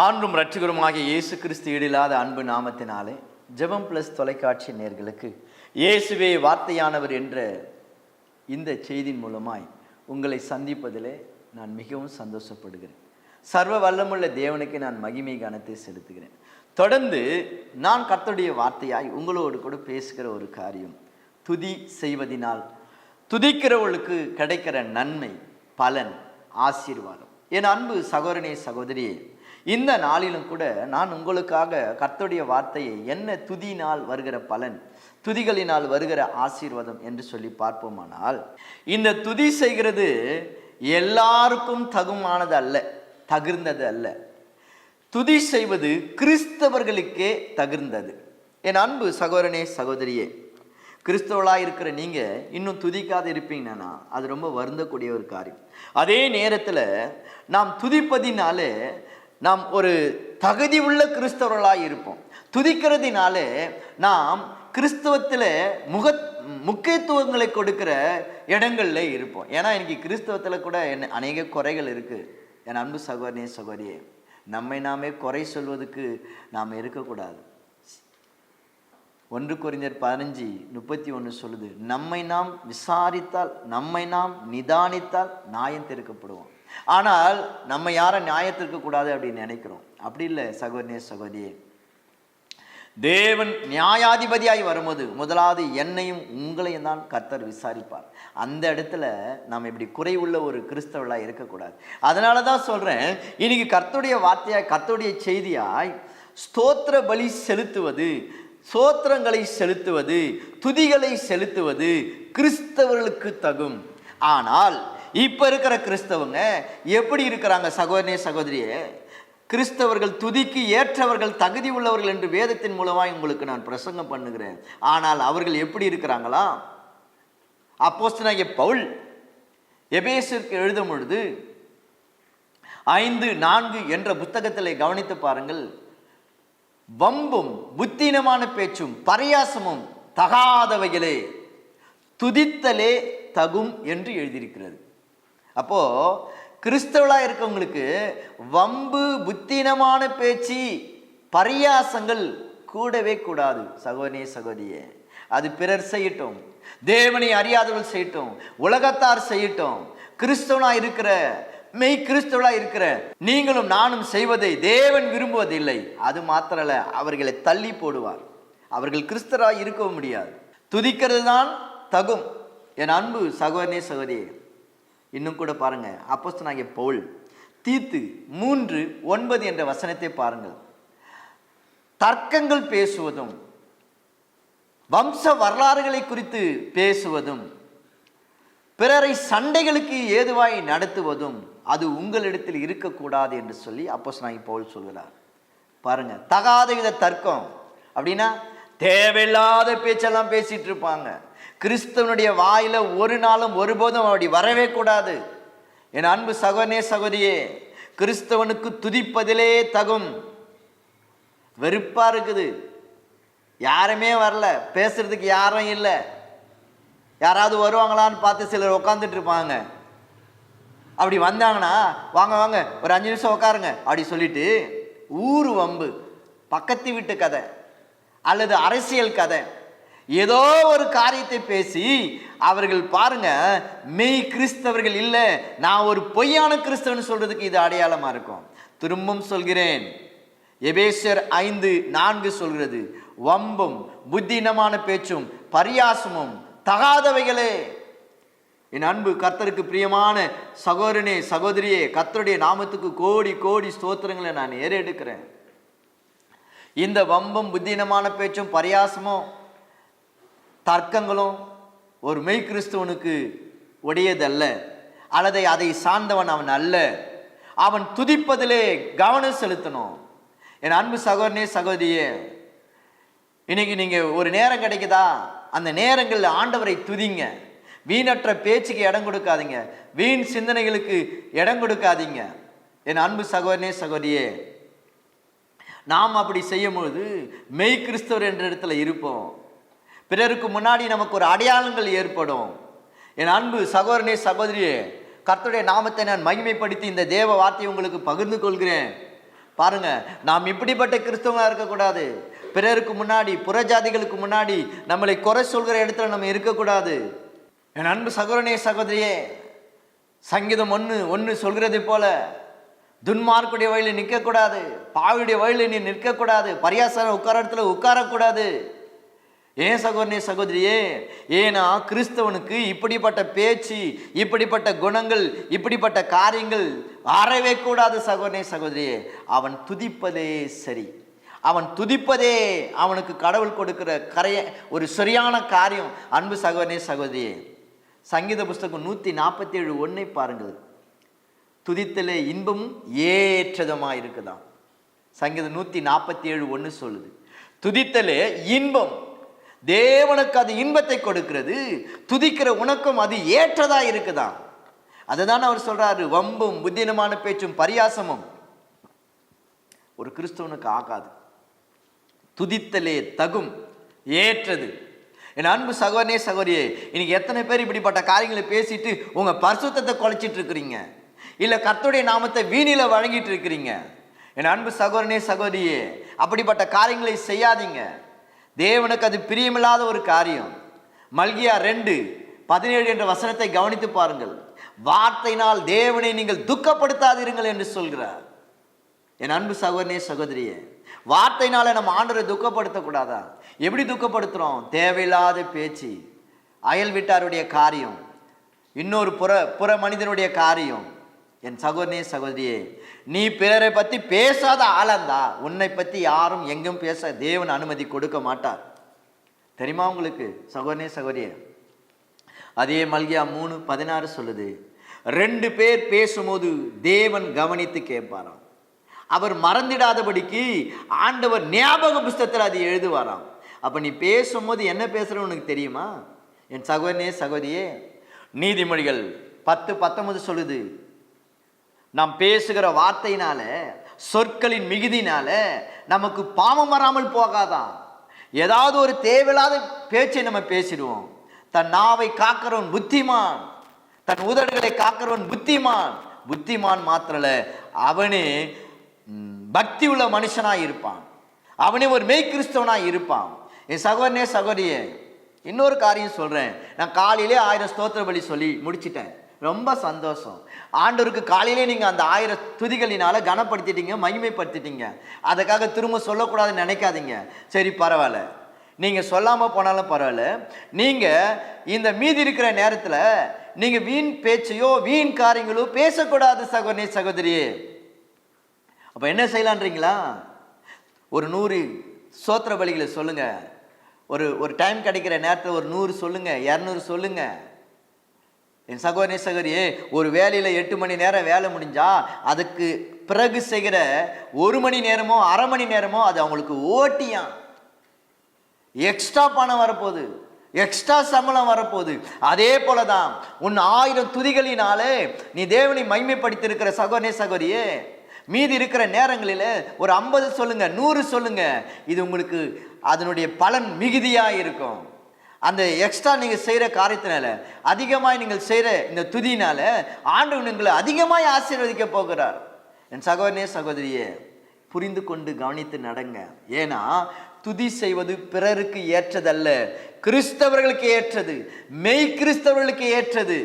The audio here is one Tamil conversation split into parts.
ஆண்டும் ரட்சகருமாகிய இயேசு கிறிஸ்து ஈடில்லாத அன்பு நாமத்தினாலே ஜெபம் பிளஸ் தொலைக்காட்சி நேர்களுக்கு இயேசுவே வார்த்தையானவர் என்ற இந்த செய்தியின் மூலமாய் உங்களை சந்திப்பதிலே நான் மிகவும் சந்தோஷப்படுகிறேன். சர்வ வல்லமுள்ள தேவனுக்கு நான் மகிமை கனத்தை செலுத்துகிறேன். தொடர்ந்து நான் கர்த்தருடைய வார்த்தையாய் உங்களோடு கூட பேசுகிற ஒரு காரியம் துதி செய்வதினால் துதிக்கிறவர்களுக்கு கிடைக்கிற நன்மை பலன் ஆசீர்வாதம். என் அன்பு சகோதரனே சகோதரியே இந்த நாளிலும் கூட நான் உங்களுக்காக கர்த்தருடைய வார்த்தையை என்ன துதியினால் வருகிற பலன் துதிகளினால் வருகிற ஆசீர்வாதம் என்று சொல்லி பார்ப்போமானால் இந்த துதி செய்கிறது எல்லாருக்கும் தகுமானது அல்ல தகுந்தது அல்ல. துதி செய்வது கிறிஸ்தவர்களுக்கே தகுந்தது. என் அன்பு சகோதரனே சகோதரியே கிறிஸ்தவளாக இருக்கிற நீங்கள் இன்னும் துதிக்காத இருப்பீங்கன்னா அது ரொம்ப வருந்தக்கூடிய ஒரு காரியம். அதே நேரத்தில் நாம் துதிப்பதினாலே நாம் ஒரு தகுதி உள்ள கிறிஸ்தவர்களாக இருப்போம். துதிக்கிறதுனாலே நாம் கிறிஸ்தவத்தில் முக முக்கியத்துவங்களை கொடுக்கிற இடங்களில் இருப்போம். ஏன்னா இன்னைக்கு கிறிஸ்தவத்தில் கூட என்ன அநேக குறைகள் இருக்குது என் அன்பு சகோதரனே சகோதரியே நம்மை நாமே குறை சொல்வதுக்கு நாம் இருக்கக்கூடாது. ஒன்று குறிஞர் பதினஞ்சு முப்பத்தி ஒன்று சொல்லுது நம்மை நாம் விசாரித்தால் நம்மை நாம் நிதானித்தால் நாயம் திருக்கப்படுவோம். ஆனால் நம்ம யாரும் நியாயத்திற்க கூடாது அப்படின்னு நினைக்கிறோம்? அப்படி இல்லை சகோதரே சகோதரியே. தேவன் நியாயாதிபதியாய் வரும்போது முதலாவது என்னையும் உங்களையும் தான் கர்த்தர் விசாரிப்பார். அந்த இடத்துல நாம் இப்படி குறைவுள்ள ஒரு கிறிஸ்தவளாக இருக்கக்கூடாது. அதனால தான் சொல்கிறேன் இன்னைக்கு கர்த்தருடைய வார்த்தையாய் கர்த்தருடைய செய்தியாய் ஸ்தோத்திர பலி செலுத்துவது சோத்திரங்களை செலுத்துவது துதிகளை செலுத்துவது கிறிஸ்தவர்களுக்கு தகும். ஆனால் இப்போ இருக்கிற கிறிஸ்தவங்க எப்படி இருக்கிறாங்க சகோதரனே சகோதரியே? கிறிஸ்தவர்கள் துதிக்கு ஏற்றவர்கள் தகுதி உள்ளவர்கள் என்று வேதத்தின் மூலமாக உங்களுக்கு நான் பிரசங்கம் பண்ணுகிறேன். ஆனால் அவர்கள் எப்படி இருக்கிறாங்களா? அப்போஸ்தனாகிய பவுல் எபேசிற்கு எழுதும் பொழுது ஐந்து நான்கு என்ற புத்தகத்தில் கவனித்து பாருங்கள். வம்பும் புத்தீனமான பேச்சும் பரியாசமும் தகாதவைகளே துதித்தலே தகும் என்று எழுதியிருக்கிறது. அப்போது கிறிஸ்தவளாக இருக்கவங்களுக்கு வம்பு புத்தினமான பேச்சு பரியாசங்கள் கூடவே கூடாது. சகோதரனே சகோதரியே அது பிறர் செய்யட்டும். தேவனை அறியாதவர்கள் செய்யட்டும். உலகத்தார் செய்யட்டும். கிறிஸ்தவனாக இருக்கிற மெய் கிறிஸ்தவளாக இருக்கிற நீங்களும் நானும் செய்வதை தேவன் விரும்புவதில்லை. அது மாத்திரல அவர்களை தள்ளி போடுவார். அவர்கள் கிறிஸ்தராக இருக்க முடியாது. துதிக்கிறது தான் தகும். என் அன்பு சகோதரனே சகோதரியே. இன்னும் கூட பாருங்க அப்போஸ்தனாகிய பவுல் தீத்து மூன்று ஒன்பது என்ற வசனத்தை பாருங்கள். தர்க்கங்கள் பேசுவதும் வம்ச வரலாறுகளை குறித்து பேசுவதும் பிறரை சண்டைகளுக்கு ஏதுவாய் நடத்துவதும் அது உங்களிடத்தில் இருக்கக்கூடாது என்று சொல்லி அப்போஸ்தனாகி பவுல் சொல்கிறார் பாருங்கள் தகாத வித தர்க்கம். அப்படின்னா தேவையில்லாத பேச்செல்லாம் பேசிகிட்டு இருப்பாங்க. கிறிஸ்தவனுடைய வாயில ஒரு நாளும் ஒருபோதும் அப்படி வரவே கூடாது. என் அன்பு சகோதரனே சகோதரியே கிறிஸ்தவனுக்கு துதிப்பதிலே தகும். வெறுப்பா இருக்குது. யாருமே வரல. பேசுறதுக்கு யாரும் இல்லை. யாராவது வருவாங்களான்னு பார்த்து சிலர் உட்காந்துட்டு இருப்பாங்க. அப்படி வந்தாங்கன்னா வாங்க வாங்க ஒரு அஞ்சு நிமிஷம் உட்காருங்க அப்படி சொல்லிட்டு ஊர் வம்பு பக்கத்து வீட்டு கதை அல்லது அரசியல் கதை ஏதோ ஒரு காரியத்தை பேசி அவர்கள் பாருங்க மெய் கிறிஸ்தவர்கள் இல்லை நான் ஒரு பொய்யான கிறிஸ்தவன் சொல்றதுக்கு இது அடையாளமா இருக்கும். திரும்பவும் சொல்கிறேன். எபேசர் ஐந்து நான்கு சொல்கிறது வம்பும் புத்தினமான பேச்சும் பரியாசமும் தகாதவைகளே. என் அன்பு கர்த்தருக்கு பிரியமான சகோதரனே சகோதரியே கர்த்தருடைய நாமத்துக்கு கோடி கோடி ஸ்தோத்திரங்களை நான் ஏறெடுக்கிறேன். இந்த வம்பும் புத்தினமான பேச்சும் பரியாசமும் தர்க்கங்களும் ஒரு மெய் கிறிஸ்துவனுக்கு உடையதல்ல அல்லது அதை சார்ந்தவன் அவன் அல்ல. அவன் துதிப்பதிலே கவனம் செலுத்தணும். என் அன்பு சகோதரனே சகோதரியே இன்னைக்கு நீங்கள் ஒரு நேரம் கிடைக்குதா? அந்த நேரங்களில் ஆண்டவரை துதிங்க. வீணற்ற பேச்சுக்கு இடம் கொடுக்காதீங்க. வீண் சிந்தனைகளுக்கு இடம் கொடுக்காதீங்க. என் அன்பு சகோதரனே சகோதரியே நாம் அப்படி செய்யும்பொழுது மெய் கிறிஸ்தவர் என்ற இடத்துல இருப்போம். பிறருக்கு முன்னாடி நமக்கு ஒரு அடையாளங்கள் ஏற்படும். என் அன்பு சகோதரனே சகோதரியே கர்த்தருடைய நாமத்தை நான் மகிமைப்படுத்தி இந்த தேவ வார்த்தையை உங்களுக்கு பகிர்ந்து கொள்கிறேன். பாருங்க நாம் இப்படிப்பட்ட கிறிஸ்தவங்களாக இருக்கக்கூடாது. பிறருக்கு முன்னாடி புறஜாதிகளுக்கு முன்னாடி நம்மளை குறை சொல்கிற இடத்துல நம்ம இருக்கக்கூடாது. என் அன்பு சகோதரனே சகோதரியே சங்கீதம் ஒன்று ஒன்று சொல்கிறது போல துன்மார்க்குடைய வழியில் நிற்கக்கூடாது பாவியுடைய வழியில் நீ நிற்கக்கூடாது பரியாசன உட்கார இடத்துல உட்காரக்கூடாது. ஏன் சகோதரனே சகோதரியே? ஏன்னா கிறிஸ்தவனுக்கு இப்படிப்பட்ட பேச்சு இப்படிப்பட்ட குணங்கள் இப்படிப்பட்ட காரியங்கள் அறவே கூடாது சகோதரனே சகோதரியே. அவன் துதிப்பதே சரி. அவன் துதிப்பதே அவனுக்கு கடவுள் கொடுக்கிற கரைய ஒரு சரியான காரியம். அன்பு சகோதரனே சகோதரியே சங்கீத புஸ்தகம் நூற்றி நாற்பத்தி ஏழு ஒன்றை பாருங்கள். துதித்தலே இன்பமும் ஏற்றதமாக இருக்குதான் சங்கீதம் நூற்றி நாற்பத்தி ஏழு ஒன்று சொல்லுது. துதித்தலே இன்பம் தேவனுக்கு அது இன்பத்தை கொடுக்கிறது துதிக்கிற உனக்கும் அது ஏற்றதா இருக்குதாம் அதுதான் அவர் சொல்றாரு வம்பும் புத்தினமான பேச்சும் பரியாசமும். ஒரு கிறிஸ்தவனுக்கு ஆகாது. துதித்தலே தகும் ஏற்றது. என் அன்பு சகோதரனே சகோதரியே இன்னைக்கு எத்தனை பேர் இப்படிப்பட்ட காரியங்களை பேசிட்டு உங்க பரிசுத்தத்தை குலைச்சிட்டு இருக்கிறீங்க? இல்ல கர்த்தருடைய நாமத்தை வீணில வழங்கிட்டு இருக்கிறீங்க? என் அன்பு சகோதரனே சகோதரியே அப்படிப்பட்ட காரியங்களை செய்யாதீங்க. தேவனுக்கு அது பிரியமில்லாத ஒரு காரியம். மல்கியா ரெண்டு பதினேழு என்ற வசனத்தை கவனித்து பாருங்கள். வார்த்தையினால் தேவனை நீங்கள் துக்கப்படுத்தாதீர்கள் என்று சொல்கிறார். என் அன்பு சகோதரனே சகோதரியே வார்த்தையினால நம்ம ஆண்டவரை துக்கப்படுத்தக்கூடாதா? எப்படி துக்கப்படுத்துகிறோம் தேவையில்லாத பேச்சு அயல் வீட்டாருடைய காரியம் இன்னொரு புற புற மனிதனுடைய காரியம் என் சகோதரனே சகோதரியே நீ பிறரை பற்றி பேசாத ஆளந்தா. உன்னை பற்றி யாரும் எங்கும் பேச தேவன் அனுமதி கொடுக்க மாட்டார். தெரியுமா உங்களுக்கு சகோதரனே சகோதரியே? அதே மல்கியா மூணு பதினாறு சொல்லுது ரெண்டு பேர் பேசும்போது தேவன் கவனித்து கேட்பாராம். அவர் மறந்திடாதபடிக்கு ஆண்டவர் ஞாபக புஸ்தகத்தில் அது எழுதுவாராம். அப்போ நீ பேசும்போது என்ன பேசுகிறன்னு உனக்கு தெரியுமா? என் சகோதரனே சகோதரியே நீதிமொழிகள் பத்து பத்தொன்பது சொல்லுது நாம் பேசுகிற வார்த்தையினால சொற்களின் மிகுதினால நமக்கு பாவம் வராமல் போகாதான் ஏதாவது ஒரு தேவையில்லாத பேச்சை நம்ம பேசிடுவோம். தன் நாவை காக்கிறவன் புத்திமான். தன் உதடுகளை காக்கிறவன் புத்திமான். புத்திமான் மாத்திரல அவனே பக்தி உள்ள மனுஷனாக இருப்பான். அவனே ஒரு மெய் இருப்பான். என் சகோதரனே சகோதரியே இன்னொரு காரியம் சொல்கிறேன் நான் காலையிலே ஆயிரம் ஸ்தோத்திர பலி சொல்லி முடிச்சிட்டேன். ரொம்ப சந்தோஷம். ஆண்டவருக்கு காலையிலே நீங்கள் அந்த ஆயிரம் துதிகளினால் கனப்படுத்திட்டீங்க மகிமைப்படுத்திட்டீங்க. அதுக்காக திரும்ப சொல்லக்கூடாதுன்னு நினைக்காதீங்க. சரி பரவாயில்ல. நீங்கள் சொல்லாமல் போனாலும் பரவாயில்ல. நீங்கள் இந்த மீதி இருக்கிற நேரத்தில் நீங்கள் வீண் பேச்சையோ வீண் காரியங்களோ பேசக்கூடாது சகோதரி சகோதரியே. அப்போ என்ன செய்யலான்றீங்களா? ஒரு நூறு சோத்திர பலிகளை சொல்லுங்கள் ஒரு ஒரு டைம் கிடைக்கிற நேரத்தில் ஒரு நூறு சொல்லுங்கள் இரநூறு சொல்லுங்கள் என் சகோதரி சகோதரியே ஒரு வேலையில் எட்டு மணி நேரம் வேலை முடிஞ்சால் அதுக்கு பிறகு செய்கிற ஒரு மணி நேரமோ அரை மணி நேரமோ அது அவங்களுக்கு ஓட்டியான் எக்ஸ்ட்ரா பணம் வரப்போகுது. எக்ஸ்ட்ரா சம்பளம் வரப்போகுது. அதே போல தான் உன் ஆயிரம் துதிகளினாலே நீ தேவனை மைமைப்படுத்தியிருக்கிற சகோதரே சகோதரியே மீதி இருக்கிற நேரங்களில் ஒரு ஐம்பது சொல்லுங்கள் நூறு சொல்லுங்கள் இது உங்களுக்கு அதனுடைய பலன் மிகுதியாக இருக்கும் அந்த எக்ஸ்ட்ரா நீங்கள் செய்கிற காரியத்தினால அதிகமாக நீங்கள் செய்கிற இந்த துதியினால ஆண்டவன் உங்களை அதிகமாக ஆசீர்வதிக்க போகிறார். என் சகோதரனே சகோதரியே புரிந்து கொண்டு கவனித்து நடங்க. ஏன்னா துதி செய்வது பிறருக்கு ஏற்றதல்ல. கிறிஸ்தவர்களுக்கு ஏற்றது. மெய் கிறிஸ்தவர்களுக்கு ஏற்றது.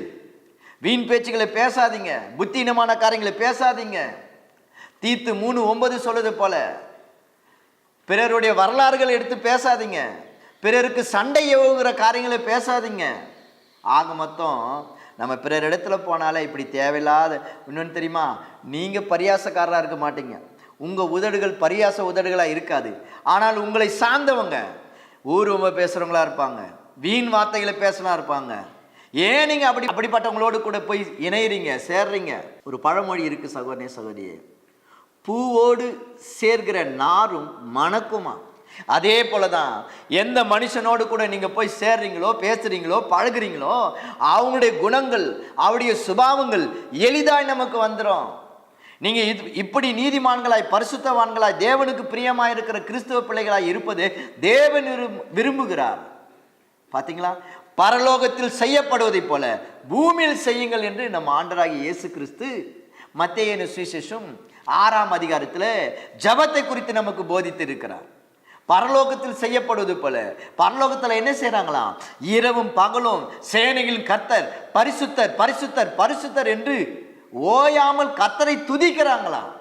வீண் பேச்சுகளை பேசாதீங்க. புத்தினமான காரியங்களை பேசாதீங்க. தீத்து மூணு ஒன்பது சொல்லுது போல பிறருடைய வரலாறுகளை எடுத்து பேசாதீங்க. பிறருக்கு சண்டை ஏவுகிற காரியங்களை பேசாதீங்க. ஆக மொத்தம் நம்ம பிறர் இடத்துல போனாலே இப்படி தேவையில்லாத இன்னொன்று தெரியுமா? நீங்கள் பரியாசக்காரராக இருக்க மாட்டீங்க. உங்கள் உதடுகள் பரியாச உதடுகளாக இருக்காது. ஆனால் உங்களை சார்ந்தவங்க ஊர்வம பேசுகிறவங்களா இருப்பாங்க. வீண் வார்த்தைகளை பேசினா இருப்பாங்க. ஏன் நீங்கள் அப்படி அப்படிப்பட்டவங்களோடு கூட போய் இணையிறீங்க சேர்றீங்க? ஒரு பழமொழி இருக்குது சகோதரனே சகோதரியே. பூவோடு சேர்கிற நாரும் மணக்குமா? அதே போல தான் எந்த மனுஷனோடு கூட நீங்கள் போய் சேர்றீங்களோ பேசுகிறீங்களோ பழகுறீங்களோ அவங்களுடைய குணங்கள் அவருடைய சுபாவங்கள் எளிதாய் நமக்கு வந்துடும் நீங்கள் இது இப்படி நீதிமான்களாய் பரிசுத்தவான்களாய் தேவனுக்கு பிரியமாக இருக்கிற கிறிஸ்துவ பிள்ளைகளாய் இருப்பது தேவன் விரும்- விரும்புகிறார். பார்த்தீங்களா பரலோகத்தில் செய்யப்படுவதைப் போல பூமியில் செய்யுங்கள் என்று நம் ஆண்டராகிய இயேசு கிறிஸ்து மத்தேயனு சுவிசேஷம் ஆறாம் அதிகாரத்தில் ஜபத்தை குறித்து நமக்கு போதித்து இருக்கிறார் பரலோகத்தில் செய்யப்படுவது போல. பரலோகத்தில் என்ன செய்கிறாங்களாம் இரவும் பகலும் சேனைகளின் கத்தர் பரிசுத்தர் பரிசுத்தர் பரிசுத்தர் என்று ஓயாமல் கத்தரை துதிக்கிறாங்களாம்.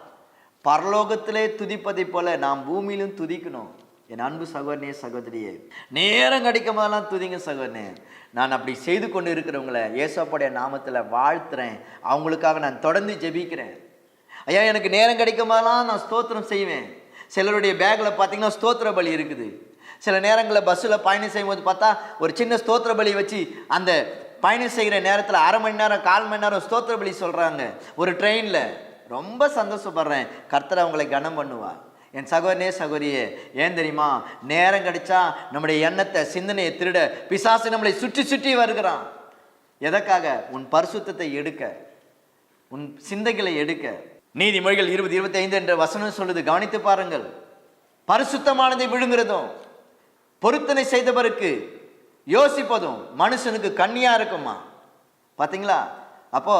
பரலோகத்திலே துதிப்பதை போல நாம் பூமியிலும் துதிக்கணும். என் அன்பு சகோதரனே சகோதரியே நேரம் கிடைக்கும் போதெல்லாம் துதிங்க சகோதரனே. நான் அப்படி செய்து கொண்டு இருக்கிறவங்கள ஏசப்பாடைய நாமத்தில் வாழ்த்துறேன். அவங்களுக்காக நான் தொடர்ந்து ஜெபிக்கிறேன். ஐயா எனக்கு நேரம் கிடைக்கும் போதெல்லாம் நான் ஸ்தோத்திரம் செய்வேன். சிலருடைய பேக்கில் பார்த்தீங்கன்னா ஸ்தோத்திர பலி இருக்குது. சில நேரங்களில் பஸ்ஸில் பயணம் செய்யும்போது பார்த்தா ஒரு சின்ன ஸ்தோத்திர பலி வச்சு அந்த பயணம் செய்கிற நேரத்தில் அரை மணி நேரம் கால் மணி நேரம் ஸ்தோத்திர பலி சொல்கிறாங்க ஒரு ட்ரெயினில் ரொம்ப சந்தோஷப்படுறேன். கர்த்தர் அவங்களை கனம் பண்ணுவார் என் சகோதரனே சகோதரியே ஏன் தெரியுமா? நேரம் கிடைச்சா நம்முடைய எண்ணத்தை சிந்தனையை திருட பிசாசு நம்மளை சுற்றி சுற்றி வருகிறான். எதற்காக? உன் பரிசுத்தத்தை எடுக்க. உன் சிந்தைகளை எடுக்க. நீதிமொழிகள் இருபது இருபத்தி ஐந்து என்ற வசனம் சொல்லுது. கவனித்து பாருங்கள். பரிசுத்தமானதை விழுங்குறதும் பொருத்தனை செய்தவருக்கு யோசிப்பதும் மனுஷனுக்கு கண்ணியா இருக்குமா? பார்த்தீங்களா அப்போ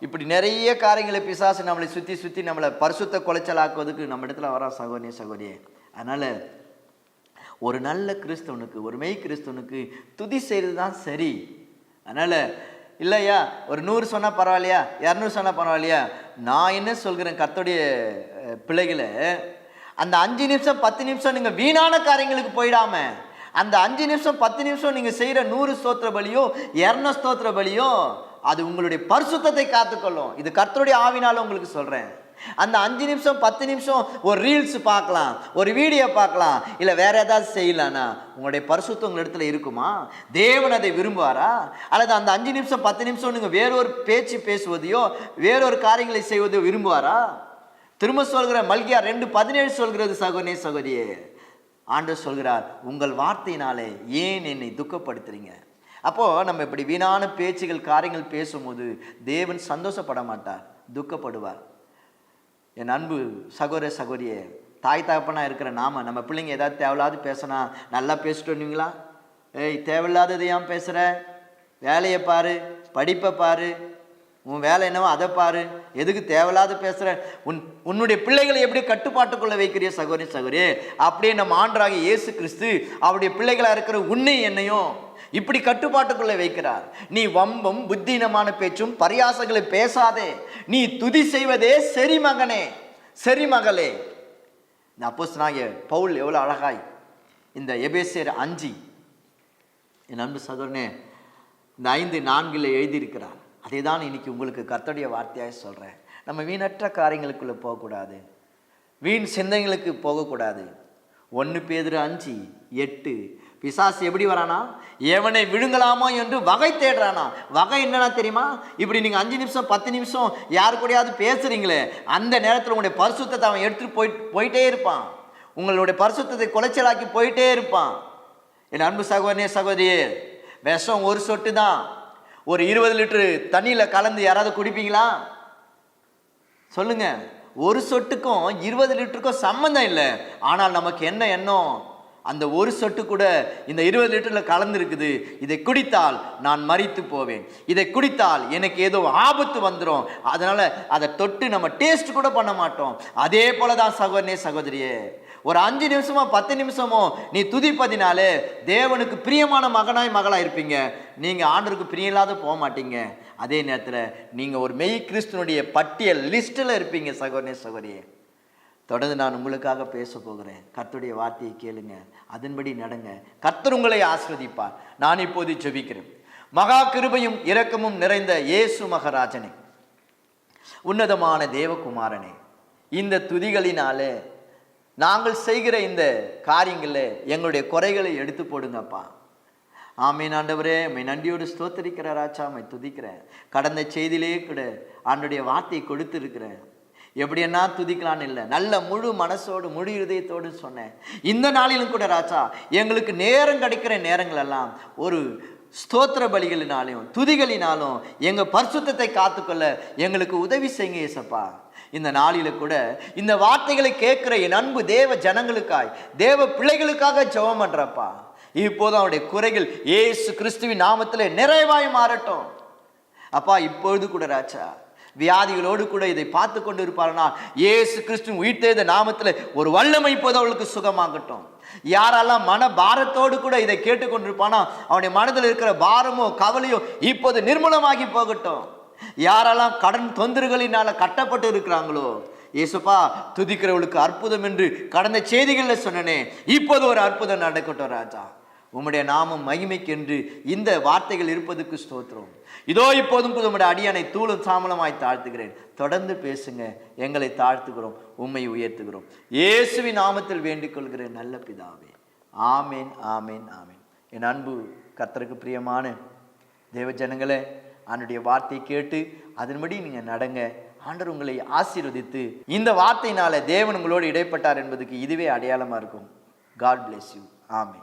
இப்படி நிறைய காரியங்களை பிசாசு நம்மளை சுற்றி சுற்றி நம்மளை பரிசுத்த குலைச்சலாக்குவதுக்கு நம்ம இடத்துல வரா சகோதரி சகோதரியே. அதனால் ஒரு நல்ல கிறிஸ்தவனுக்கு ஒரு மெய் கிறிஸ்தவனுக்கு துதி செய்கிறது தான் சரி. அதனால் இல்லையா? ஒரு நூறு சொன்னால் பரவாயில்லையா? இரநூறு சொன்னால் பரவாயில்லையா? நான் என்ன சொல்கிறேன் கத்தோடைய பிள்ளைகளை? அந்த அஞ்சு நிமிஷம் பத்து நிமிஷம் நீங்கள் வீணான காரியங்களுக்கு போயிடாம அந்த அஞ்சு நிமிஷம் பத்து நிமிஷம் நீங்கள் செய்கிற நூறு ஸ்தோத்திர பலியும் இரநூறு ஸ்தோத்திர பலியும் அது உங்களுடைய பரிசுத்தத்தை காத்துக்கொள்ளும். இது கர்த்தருடைய ஆவினால உங்களுக்கு சொல்கிறேன் அந்த அஞ்சு நிமிஷம் பத்து நிமிஷம் ஒரு ரீல்ஸ் பார்க்கலாம் ஒரு வீடியோ பார்க்கலாம். இல்லை வேற ஏதாவது செய்யலானா உங்களுடைய பரிசுத்தம் உங்கள் இடத்துல இருக்குமா? தேவன் அதை விரும்புவாரா? அல்லது அந்த அஞ்சு நிமிஷம் பத்து நிமிஷம் நீங்கள் வேறொரு பேச்சு பேசுவதையோ வேறொரு காரியங்களை செய்வதையோ விரும்புவாரா? திரும்ப சொல்கிற மல்கியா ரெண்டு பதினேழு சொல்கிறது சகோனே சகோதரியே. ஆண்டு சொல்கிறார் உங்கள் வார்த்தையினாலே ஏன் என்னை துக்கப்படுத்துறீங்க? அப்போது நம்ம இப்படி வீணான பேச்சுகள் காரியங்கள் பேசும்போது தேவன் சந்தோஷப்பட மாட்டார் துக்கப்படுவார். என் அன்பு சகோதர சகோதரியே தாய் தகப்பனாக இருக்கிற நாம நம்ம பிள்ளைங்க ஏதாவது தேவையில்லாது பேசினா நல்லா பேசிட்டோன்னுங்களா ஏய் தேவையில்லாதது ஏன் பேசுகிற வேலையை பாரு படிப்பை பாரு உன் வேலை என்னவோ அதை பாரு. எதுக்கு தேவையில்லாத பேசுகிற உன் உன்னுடைய பிள்ளைகளை எப்படி கட்டுப்பாட்டுக்குள்ளே வைக்கிறிய சகோதரி சகோதரி அப்படியே நம்ம ஆண்டராக இயேசு கிறிஸ்து அவருடைய பிள்ளைகளாக இருக்கிற உன்னை என்னையும் இப்படி கட்டுப்பாட்டுக்குள்ளே வைக்கிறார். நீ வம்பும் புத்தீனமான பேச்சும் பரியாசங்களை பேசாதே. நீ துதி செய்வதே சரி மகனே சரி மகளே இந்த அப்போஸ்தலனாகிய பவுல் எவ்வளோ அழகாய். இந்த எபேசியர் அஞ்சு. என் அன்பு சகோதரனே இந்த ஐந்து நான்கில் எழுதியிருக்கிறார். அதே தான் இன்னைக்கு உங்களுக்கு கர்த்தருடைய வார்த்தையாக சொல்கிறேன் நம்ம வீணற்ற காரியங்களுக்குள்ளே போகக்கூடாது. வீண் சிந்தனைகளுக்கு போகக்கூடாது. ஒன்று பேதிரு அஞ்சு எட்டு. பிசாசு எப்படி வரானா? எவனை விழுங்கலாமோ என்று வகை தேடுறானா. வகை என்னன்னா தெரியுமா? இப்படி நீங்கள் அஞ்சு நிமிஷம் பத்து நிமிஷம் யாரு கூடயாவது பேசுறீங்களே அந்த நேரத்தில் உங்களுடைய பரிசுத்தத்தை அவன் எடுத்துகிட்டு போய் போயிட்டே இருப்பான். உங்களுடைய பரிசுத்தத்தை குலைச்சலாக்கி போயிட்டே இருப்பான். என் அன்பு சகோதரனே சகோதரியே விஷம் ஒரு சொட்டு தான். ஒரு இருபது லிட்டரு தண்ணியில் கலந்து யாராவது குடிப்பீங்களா? சொல்லுங்கள் ஒரு சொட்டுக்கும் இருபது லிட்டருக்கும் சம்மந்தம் இல்லை. ஆனால் நமக்கு என்ன எண்ணம்? அந்த ஒரு சொட்டு கூட இந்த இருபது லிட்டரில் கலந்துருக்குது. இதை குடித்தால் நான் மறித்து போவேன். இதை குடித்தால் எனக்கு ஏதோ ஆபத்து வந்துடும் அதனால் அதை தொட்டு நம்ம டேஸ்ட் கூட பண்ண மாட்டோம். அதே போல தான் சகோதரனே சகோதரியே. ஒரு அஞ்சு நிமிஷமோ பத்து நிமிஷமோ நீ துதிப்பதினாலே தேவனுக்கு பிரியமான மகனாய் மகளாக இருப்பீங்க நீங்கள் ஆண்டருக்கு பிரியம் இல்லாத போக மாட்டீங்க. அதே நேரத்தில் நீங்கள் ஒரு மெய் கிறிஸ்துனுடைய பட்டியல் லிஸ்ட்டில் இருப்பீங்க சகோதரனே சகோதரியே. தொடர்ந்து நான் உங்களுக்காக பேச போகிறேன். கர்த்தருடைய வார்த்தையை கேளுங்க. அதன்படி நடங்க. கர்த்தர் உங்களை ஆஸ்வதிப்பார் நான் இப்போது ஜெபிக்கிறேன். மகா கிருபையும் இரக்கமும் நிறைந்த இயேசு மகராஜனே. உன்னதமான தேவகுமாரனே இந்த துதிகளினாலே நாங்கள் செய்கிற இந்த காரியங்களில் எங்களுடைய குறைகளை எடுத்து போடுங்கப்பா. ஆமீன் ஆண்டவரே. மை நன்றியோடு ஸ்தோத்தரிக்கிற ராஜா. மை துதிக்கிறேன். கடந்த செய்தியிலே கூட ஆண்டுடைய வார்த்தையை கொடுத்துருக்கிறேன். எப்படி என்ன துதிக்கலான்னு இல்லை. நல்ல முழு மனசோடு முழு இருதயத்தோடு சொன்னேன். இந்த நாளிலும் கூட ராஜா எங்களுக்கு நேரம் கிடைக்கிற நேரங்களெல்லாம் ஒரு ஸ்தோத்திர பலிகளினாலையும் துதிகளினாலும் எங்கள் பரிசுத்தத்தை காத்துக்கொள்ள எங்களுக்கு உதவி செய்யுங்க ஏசப்பா இந்த நாளில கூட இந்த வார்த்தைகளை கேட்குற என் அன்பு தேவ ஜனங்களுக்காய் தேவ பிள்ளைகளுக்காக ஜெபம் பண்ணுறப்பா இப்போது அவருடைய குறைகள் ஏசு கிறிஸ்துவின் நாமத்தில் நிறைவாய் மாறட்டும். அப்பா இப்பொழுது கூட ராஜா வியாதிகளோடு கூட இதை பார்த்து கொண்டு இருப்பார்கள் ஏசு கிறிஸ்து உயிர்த்தெழுந்த நாமத்தில் ஒரு வல்லமை இப்போது அவளுக்கு சுகமாகட்டும். யாரெல்லாம் மன பாரத்தோடு கூட இதை கேட்டுக்கொண்டிருப்பானா அவனுடைய மனதில் இருக்கிற பாரமோ கவலையோ இப்போது நிர்மூலமாகி போகட்டும். யாரெல்லாம் கடன் தொந்தரவுகளினால கட்டப்பட்டு இருக்கிறாங்களோ? இயேசுப்பா துதிக்கிறவளுக்கு அற்புதம் என்று கடந்த செய்திகளில் சொன்னனே இப்போது ஒரு அற்புதம் நடக்கட்டும் ராஜா. உம்முடைய நாமம் மகிமைக்கென்று இந்த வார்த்தைகள் இருப்பதுக்கு ஸ்தோத்திரம். இதோ இப்போதும் புது உம்முடைய அடியானை தூளும் சாமலமாய் தாழ்த்துகிறேன். தொடர்ந்து பேசுங்க எங்களை தாழ்த்துகிறோம் உம்மை உயர்த்துகிறோம். இயேசுவின் நாமத்தில் வேண்டிக் கொள்கிறேன் நல்ல பிதாவே. ஆமேன் ஆமேன் ஆமேன். என் அன்பு கத்தருக்கு பிரியமான தேவ ஜனங்களே ஆண்டுடைய வார்த்தையை கேட்டு அதன்படி நீங்கள் நடங்க. ஆண்டவர் உங்களை ஆசீர்வதித்து இந்த வார்த்தையினால தேவன் உங்களோடு இடைப்பட்டார் என்பதுக்கு இதுவே அடையாளமாக இருக்கும். காட் பிளெஸ் யூ ஆமே